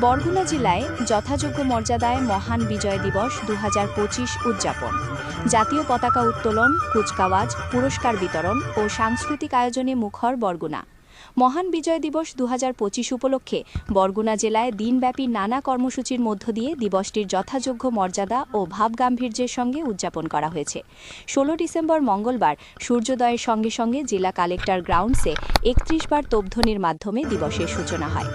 বরগুনা জেলায় যথাযোগ্য মর্যাদায় মহান বিজয় দিবস দু হাজার পঁচিশ উদযাপন। জাতীয় পতাকা উত্তোলন, কুচকাওয়াজ, পুরস্কার বিতরণ ও সাংস্কৃতিক আয়োজনে মুখর বরগুনা। মহান বিজয় দিবস দু হাজার পঁচিশ উপলক্ষে বরগুনা জেলায় দিনব্যাপী নানা কর্মসূচির মধ্য দিয়ে দিবসটির যথাযোগ্য মর্যাদা ও ভাবগাম্ভীর্যের সঙ্গে উদযাপন করা হয়েছে। ষোলো ডিসেম্বর মঙ্গলবার সূর্যোদয়ের সঙ্গে সঙ্গে জেলা কালেক্টর গ্রাউন্ডসে একত্রিশ বার তোপধ্বনির মাধ্যমে দিবসের সূচনা হয়।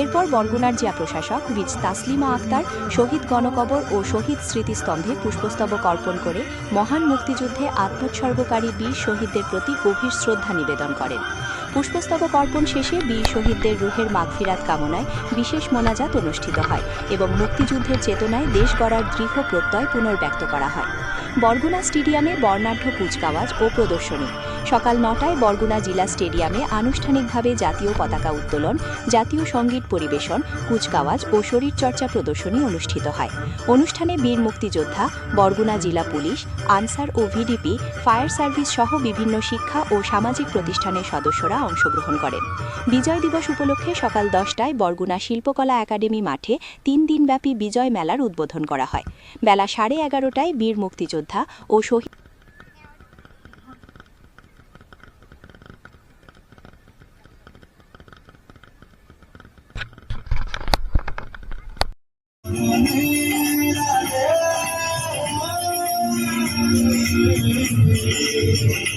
এরপর বরগুনার জিয়া প্রশাসক বীজ তাসলিমা আক্তার শহীদ গণকবর ও শহীদ স্মৃতিস্তম্ভে পুষ্পস্তবক অর্পণ করে মহান মুক্তিযুদ্ধে আত্মোৎসর্গকারী বীর শহীদদের প্রতি গভীর শ্রদ্ধা নিবেদন করেন। পুষ্পস্তবক অর্পণ শেষে বীর শহীদদের রুহের মাগফিরাত কামনায় বিশেষ মোনাজাত অনুষ্ঠিত হয় এবং মুক্তিযুদ্ধের চেতনায় দেশ গড়ার দৃঢ় প্রত্যয় পুনর্ব্যক্ত করা হয়। বরগুনা স্টেডিয়ামে বর্ণাঢ্য কুচকাওয়াজ ও প্রদর্শনী। সকাল নটায় বরগুনা জেলা স্টেডিয়ামে আনুষ্ঠানিকভাবে জাতীয় পতাকা উত্তোলন, জাতীয় সংগীত পরিবেশন, কুচকাওয়াজ ও শরীরচর্চা প্রদর্শনী অনুষ্ঠিত হয়। অনুষ্ঠানে বীর মুক্তিযোদ্ধা, বরগুনা জেলা পুলিশ, আনসার ও ভিডিপি, ফায়ার সার্ভিস সহ বিভিন্ন শিক্ষা ও সামাজিক প্রতিষ্ঠানের সদস্যরা অংশগ্রহণ করেন। বিজয় দিবস উপলক্ষে সকাল দশটায় বরগুনা শিল্পকলা একাডেমি মাঠে তিন দিনব্যাপী বিজয় মেলার উদ্বোধন করা হয়। বেলা সাড়ে এগারোটায় বীর মুক্তিযোদ্ধা ও শহীদ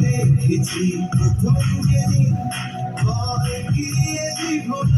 দেখেছি প্রথম যেদিন গিয়েছি ভোলে জয়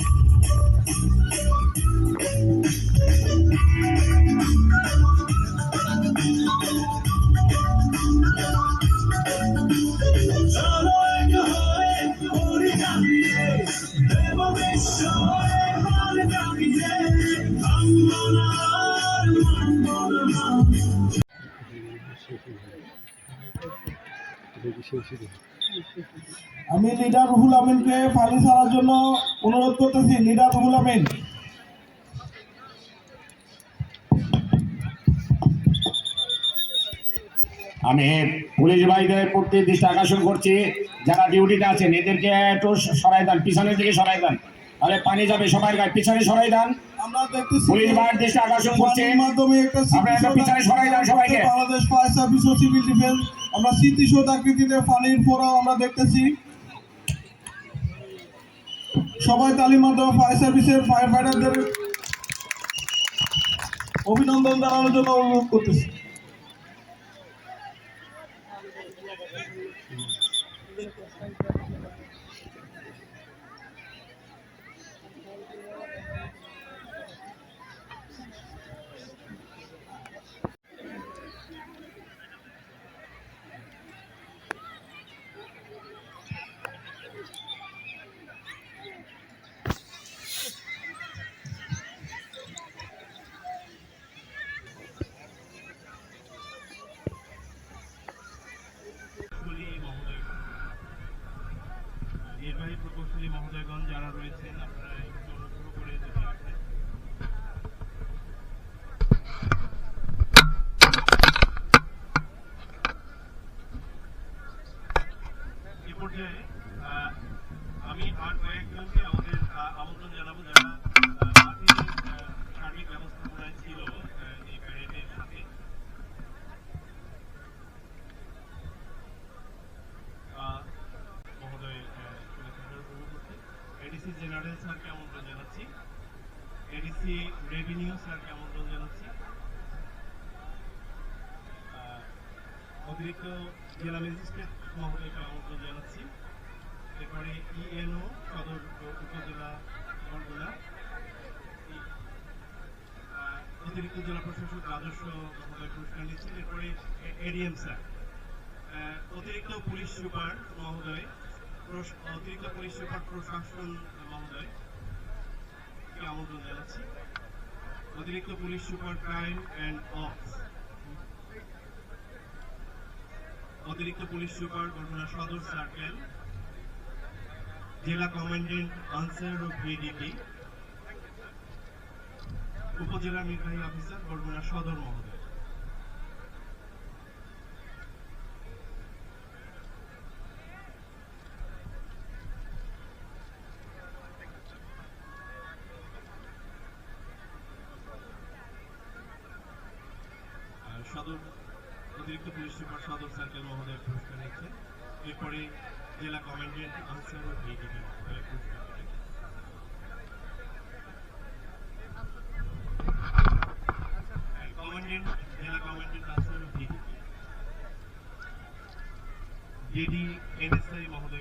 আমি লিডার রুহুল আমিনকে পানি ছাড়ার জন্য অনুরোধ করতেছি, লিডার রুহুল আমিন। আমি পুলিশ ভাইদের প্রতি দৃষ্টি আকর্ষণ করছি, যারা ডিউটিতে আছেন, এদেরকে একটু সরাই দেন, পিছনের দিকে সরাই দেন। তাহলে পানি যাবে সবাই গায়ে পিছনে সরাই দেন। পুলিশ বাহিনীর আকর্ষণ করছে। একটা পিছনে সরাই সবাইকে। বাংলাদেশ ফায়ার সার্ভিস ও সিভিল ডিফেন্স আমরা স্মৃতিসৌধ আকৃতিতে পানির আমরা দেখতেছি। সবাই তালির মাধ্যমে ফায়ার সার্ভিসের ফায়ার ফাইটারদের অভিনন্দন জানানোর জন্য অনুরোধ করতেছি। আমন্ত্রণ জানাচ্ছি? এডিসি রেভিনিউ স্যারকে আমন্ত্রণ জানাচ্ছি? অতিরিক্ত জেলা ম্যাজিস্ট্রেট মহোদয়কে আমন্ত্রণ জানাচ্ছি? এরপরে ইএনও সদর উপজেলা আহ, অতিরিক্ত জেলা প্রশাসক রাজস্ব মহোদয় পুরস্কার নিচ্ছেন। এরপরে এডিএম স্যার অতিরিক্ত পুলিশ সুপার মহোদয় অতিরিক্ত পুলিশ সুপার প্রশাসন মহোদয় অতিরিক্ত পুলিশ সুপার ক্রাইম অ্যান্ড অতিরিক্ত পুলিশ সুপার ঘটনা সদর সার্কেল, জেলা কমান্ডেন্ট আনসার ও বিডিপি উপজেলা নির্বাহী অফিসার বরগুনা সদর মহোদয়। অতিরিক্ত পুলিশ সুপার সদর সার্কেল মহোদয় পুরস্কার নিচ্ছেন এরপরে জেলা কমান্ডেন্ট আনসার ও মহোদয় জেলা কমান্ডেন্ট আনসার ও বিডিপি জেডি এনএস